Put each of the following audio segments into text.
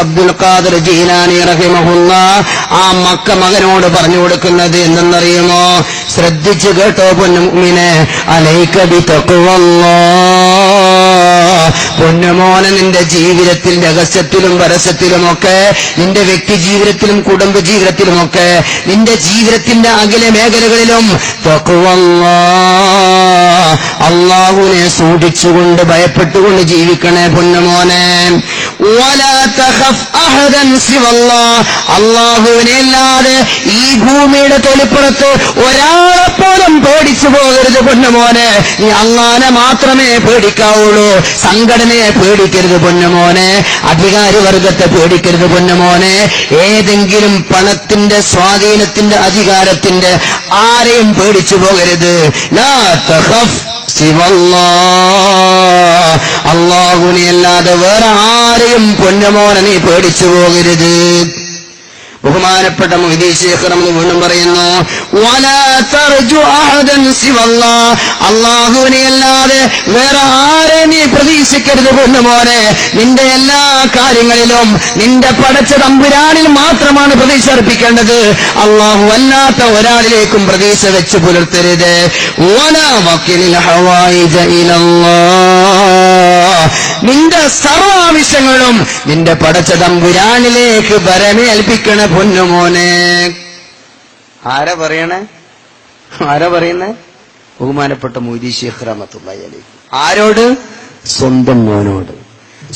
അബ്ദുൽ ഖാദർ ജീലാനി റഹിമഹുല്ല ആ മക്ക മകനോട് പറഞ്ഞു കൊടുക്കുന്നത് എന്തെന്നറിയുമോ? ശ്രദ്ധിച്ചു കേട്ടോ പൊന്നുമിനെ. അലൈക്കബി തക്കുവല്ലോ പൊന്നുമോനെ നിന്റെ ജീവിതത്തിൽ രഹസ്യത്തിലും പരസ്യത്തിലുമൊക്കെ നിന്റെ വ്യക്തി ജീവിതത്തിലും കുടുംബ ജീവിതത്തിലുമൊക്കെ നിന്റെ ജീവിതത്തിന്റെ അകലെ മേഖലകളിലും തക്കുവല്ലോ അള്ളാഹുവിനെ സൂക്ഷിച്ചുകൊണ്ട് ഭയപ്പെട്ടുകൊണ്ട് ജീവിക്കണേ പൊന്നുമോനെ. അള്ളാഹുവിനെ അല്ലാതെ ഈ ഭൂമിയുടെ തൊലിപ്പുറത്ത് ഒരാളെ പോലും പേടിച്ചു പോകരുത് പൊന്നുമോനെ നീ അള്ളാനെ മാത്രമേ പേടിക്കാവുള്ളൂ. സംഘടനയെ പേടിക്കരുത് പൊന്നുമോനെ അധികാരി വർഗത്തെ പേടിക്കരുത് പൊന്നുമോനെ ഏതെങ്കിലും പണത്തിന്റെ സ്വാധീനത്തിന്റെ അധികാരത്തിന്റെ ആരെയും പേടിച്ചു പോകരുത്. തഖഫ് അല്ലാതെ വേറെ ആരെയും പൊന്നമോനെ നീ പേടിച്ചു പോകരുത്. ബഹുമാനപ്പെട്ട നമ്മൾ വീണ്ടും പറയുന്നു. അള്ളാഹുവിനെ അല്ലാതെ വേറെ ആരെ നീ പ്രതീക്ഷിക്കരുത് പൊന്നുമോനെ നിന്റെ എല്ലാ കാര്യങ്ങളിലും നിന്റെ പടച്ച തമ്പുരാനിൽ മാത്രമാണ് പ്രതീക്ഷ അർപ്പിക്കേണ്ടത് അള്ളാഹു അല്ലാത്ത ഒരാളിലേക്കും പ്രതീക്ഷ വെച്ച് പുലർത്തരുത് ഓന വക്കിലിൽ ഹവായി ഇലല്ലാഹ്." നിന്റെ സർവ ആവശ്യങ്ങളും നിന്റെ പടച്ച തമ്പുരാനിലേക്ക് പരമേൽപ്പിക്കണ പൊന്നുമോനെ ആരാ പറയണേ? ആരാ പറയുന്നേ? ബഹുമാനപ്പെട്ട മൊയ്തി ഷെയ്ഖ് റഹമത്തുള്ളി ആരോട്? സ്വന്തം മോനോട്.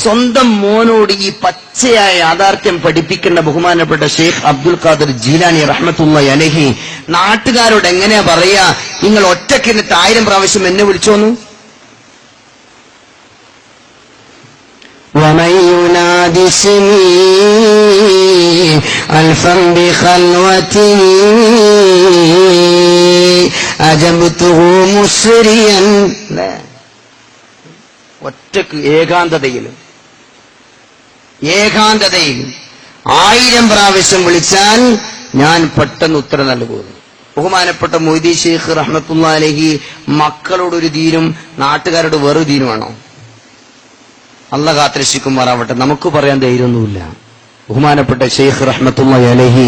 സ്വന്തം മോനോട് ഈ പച്ചയായ യാഥാർത്ഥ്യം പഠിപ്പിക്കേണ്ട ബഹുമാനപ്പെട്ട ഷെയ്ഖ് അബ്ദുൽ ഖാദർ ജീലാനി റഹ്മത്തുള്ള അലഹി നാട്ടുകാരോട് എങ്ങനെയാ പറയാ? നിങ്ങൾ ഒറ്റക്കിന്നിട്ട് ആയിരം പ്രാവശ്യം എന്നെ വിളിച്ചോന്നു? ومن ينادي اسمي ألفا بخلوته أجبته مسريا لا ഒറ്റക്ക് ഏകാന്തതയിലും ഏകാന്തതയിൽ ആയിരം പ്രാവശ്യം വിളിച്ചാൽ ഞാൻ പെട്ടെന്ന് ഉത്തരം നൽകുന്നു ബഹുമാനപ്പെട്ട മൊയ്തി ഷെയ്ഖ് റഹ്മത്തുള്ള അലഹി മക്കളോടൊരു ദീനും നാട്ടുകാരോട് വേറൊരു ദീനുമാണോ അല്ല കാത്തിരക്ഷിക്കുമാറാവട്ടെ. നമുക്ക് പറയാൻ ധൈര്യമൊന്നുമില്ല. ബഹുമാനപ്പെട്ട ഷെയ്ഖ് റഹ്മത്തുള്ള അലഹി